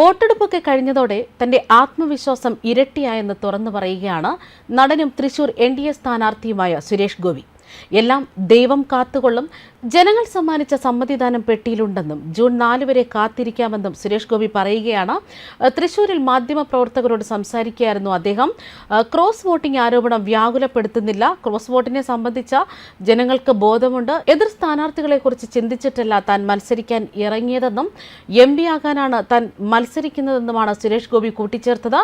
വോട്ടെടുപ്പൊക്കെ കഴിഞ്ഞതോടെ തന്റെ ആത്മവിശ്വാസം ഇരട്ടിയായെന്ന് തുറന്നു പറയുകയാണ് നടനും തൃശൂർ എൻ ഡി എ സ്ഥാനാർത്ഥിയുമായ സുരേഷ് ഗോപി. എല്ലാം ദൈവം കാത്തുകൊള്ളും. ജനങ്ങൾ സമ്മാനിച്ച സമ്മതിദാനം പെട്ടിയിലുണ്ടെന്നും ജൂൺ നാല് വരെ കാത്തിരിക്കാമെന്നും സുരേഷ് ഗോപി പറയുകയാണ്. തൃശൂരിൽ മാധ്യമപ്രവർത്തകരോട് സംസാരിക്കുകയായിരുന്നു അദ്ദേഹം. ക്രോസ് വോട്ടിംഗ് ആരോപണം വ്യാകുലപ്പെടുത്തുന്നില്ല. ക്രോസ് വോട്ടിനെ സംബന്ധിച്ച ജനങ്ങൾക്ക് ബോധമുണ്ട്. എതിർ സ്ഥാനാർത്ഥികളെക്കുറിച്ച് ചിന്തിച്ചിട്ടല്ല താൻ മത്സരിക്കാൻ ഇറങ്ങിയതെന്നും എം പി ആകാനാണ് താൻ മത്സരിക്കുന്നതെന്നുമാണ് സുരേഷ് ഗോപി കൂട്ടിച്ചേർത്തത്.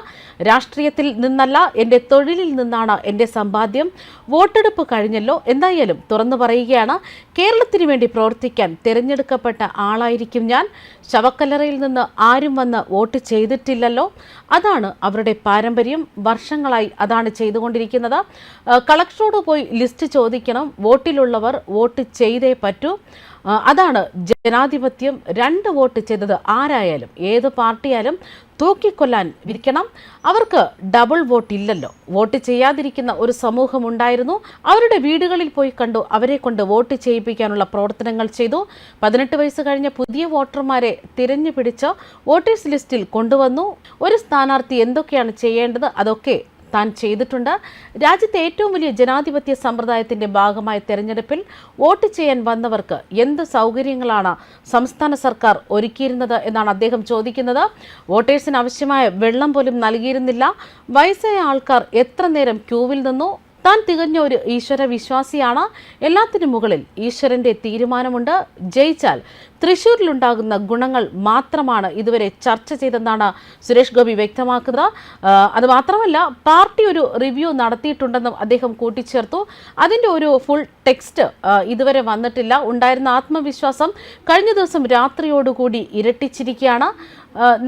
രാഷ്ട്രീയത്തിൽ നിന്നല്ല എന്റെ തൊഴിലിൽ നിന്നാണ് എന്റെ സമ്പാദ്യം. വോട്ടെടുപ്പ് കഴിഞ്ഞല്ലോ എന്തായാലും തുറന്നു പറയുകയാണ്. കേരളത്തിന് വേണ്ടി പ്രവർത്തിക്കാൻ തിരഞ്ഞെടുക്കപ്പെട്ട ആളായിരിക്കും ഞാൻ. ശവക്കല്ലറയിൽ നിന്ന് ആരും വന്ന് വോട്ട് ചെയ്തിട്ടില്ലല്ലോ. അതാണ് അവരുടെ പാരമ്പര്യം. വർഷങ്ങളായി അതാണ് ചെയ്തുകൊണ്ടിരിക്കുന്നത്. കളക്ടറോട് പോയി ലിസ്റ്റ് ചോദിക്കണം. വോട്ടിലുള്ളവർ വോട്ട് ചെയ്തേ പറ്റൂ. അതാണ് ജനാധിപത്യം. രണ്ട് വോട്ട് ചെയ്തത് ആരായാലും ഏത് പാർട്ടിയായാലും തൂക്കിക്കൊല്ലാൻ ഇരിക്കണം അവർക്ക് ഡബിൾ വോട്ട് ഇല്ലല്ലോ. വോട്ട് ചെയ്യാതിരിക്കുന്ന ഒരു സമൂഹം ഉണ്ടായിരുന്നു അവരുടെ വീടുകളിൽ പോയി കണ്ടു. അവരെ കൊണ്ട് വോട്ട് ചെയ്യിപ്പിക്കാനുള്ള പ്രവർത്തനങ്ങൾ ചെയ്തു. പതിനെട്ട് വയസ്സ് കഴിഞ്ഞ പുതിയ വോട്ടർമാരെ തിരഞ്ഞു പിടിച്ച് വോട്ടേഴ്സ് ലിസ്റ്റിൽ കൊണ്ടുവന്നു. ഒരു സ്ഥാനാർത്ഥി എന്തൊക്കെയാണ് ചെയ്യേണ്ടത്? അതൊക്കെ താൻ ചെയ്തിട്ടുണ്ട്. രാജ്യത്തെ ഏറ്റവും വലിയ ജനാധിപത്യ സമ്പ്രദായത്തിന്റെ ഭാഗമായ തെരഞ്ഞെടുപ്പിൽ വോട്ട് ചെയ്യാൻ വന്നവർക്ക് എന്ത് സൗകര്യങ്ങളാണ് സംസ്ഥാന സർക്കാർ ഒരുക്കിയിരുന്നത് എന്നാണ് അദ്ദേഹം ചോദിക്കുന്നത്. വോട്ടേഴ്സിന് ആവശ്യമായ വെള്ളം പോലും നൽകിയിരുന്നില്ല. വയസ്സായ ആൾക്കാർ എത്ര നേരം ക്യൂവിൽ നിന്നു താൻ തികഞ്ഞ ഒരു ഈശ്വര വിശ്വാസിയാണ് എല്ലാത്തിനും മുകളിൽ ഈശ്വരന്റെ തീരുമാനമുണ്ട്. ജയിച്ചാൽ തൃശൂരിലുണ്ടാകുന്ന ഗുണങ്ങൾ മാത്രമാണ് ഇതുവരെ ചർച്ച ചെയ്തെന്നാണ് സുരേഷ് ഗോപി വ്യക്തമാക്കുന്നത്. അത് മാത്രമല്ല പാർട്ടി ഒരു റിവ്യൂ നടത്തിയിട്ടുണ്ടെന്നും അദ്ദേഹം കൂട്ടിച്ചേർത്തു. അതിന്റെ ഒരു ഫുൾ ടെക്സ്റ്റ് ഇതുവരെ വന്നിട്ടില്ല. ഉണ്ടായിരുന്ന ആത്മവിശ്വാസം കഴിഞ്ഞ ദിവസം രാത്രിയോടുകൂടി ഇരട്ടിച്ചിരിക്കുകയാണ്.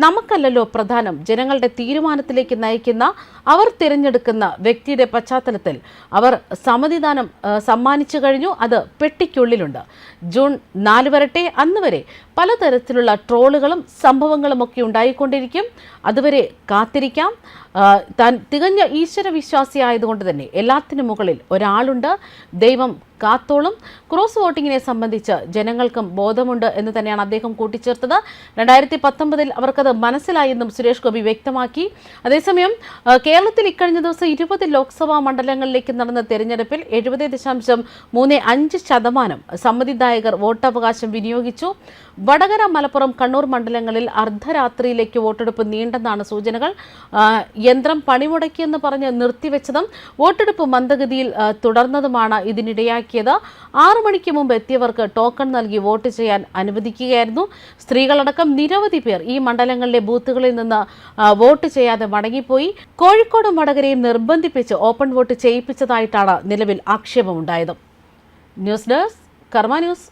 നമുക്കല്ലല്ലോ പ്രധാനം. ജനങ്ങളുടെ തീരുമാനത്തിലേക്ക് നയിക്കുന്ന അവർ തിരഞ്ഞെടുക്കുന്ന വ്യക്തിയുടെ പശ്ചാത്തലത്തിൽ അവർ സമ്മതിദാനം സമ്മാനിച്ചു കഴിഞ്ഞു. അത് പെട്ടിക്കുള്ളിലുണ്ട്. ജൂൺ നാല് വരട്ടെ അന്ന് വരെ പലതരത്തിലുള്ള ട്രോളുകളും സംഭവങ്ങളും ഒക്കെ ഉണ്ടായിക്കൊണ്ടിരിക്കും. അതുവരെ കാത്തിരിക്കാം. താൻ തികഞ്ഞ ഈശ്വര വിശ്വാസിയായതുകൊണ്ട് തന്നെ എല്ലാത്തിനും മുകളിൽ ഒരാളുണ്ട്. ദൈവം കാത്തോളും. ക്രോസ് വോട്ടിങ്ങിനെ സംബന്ധിച്ച് ജനങ്ങൾക്കും ബോധമുണ്ട് എന്ന് തന്നെയാണ് അദ്ദേഹം കൂട്ടിച്ചേർത്തത്. രണ്ടായിരത്തി പത്തൊമ്പതിൽ അവർക്കത് മനസ്സിലായെന്നും സുരേഷ് ഗോപി വ്യക്തമാക്കി. അതേസമയം കേരളത്തിൽ ഇക്കഴിഞ്ഞ ദിവസം ഇരുപത് ലോക്സഭാ മണ്ഡലങ്ങളിലേക്ക് നടന്ന തെരഞ്ഞെടുപ്പിൽ എഴുപത് ദശാംശം മൂന്ന് അഞ്ച് ശതമാനം സമ്മതിദായകർ വോട്ടവകാശം വിനിയോഗിച്ചു. വടകര മലപ്പുറം കണ്ണൂർ മണ്ഡലങ്ങളിൽ അർദ്ധരാത്രിയിലേക്ക് വോട്ടെടുപ്പ് നീണ്ടെന്നാണ് സൂചനകൾ. യന്ത്രം പണിമുടക്കിയെന്ന് പറഞ്ഞ് നിർത്തിവെച്ചതും വോട്ടെടുപ്പ് മന്ദഗതിയിൽ തുടർന്നതുമാണ് തുടർന്നതുമാണ് ഇതിനിടയാക്കിയത് ആറു മണിക്ക് മുമ്പ് എത്തിയവർക്ക് ടോക്കൺ നൽകി വോട്ട് ചെയ്യാൻ അനുവദിക്കുകയായിരുന്നു. സ്ത്രീകളടക്കം നിരവധി പേർ ഈ മണ്ഡലങ്ങളിലെ ബൂത്തുകളിൽ നിന്ന് വോട്ട് ചെയ്യാതെ മടങ്ങിപ്പോയി. കോഴിക്കോട് വടകരയും നിർബന്ധിപ്പിച്ച് ഓപ്പൺ വോട്ട് ചെയ്യിപ്പിച്ചതായിട്ടാണ് നിലവിൽ ആക്ഷേപമുണ്ടായത്. News desk Karma news.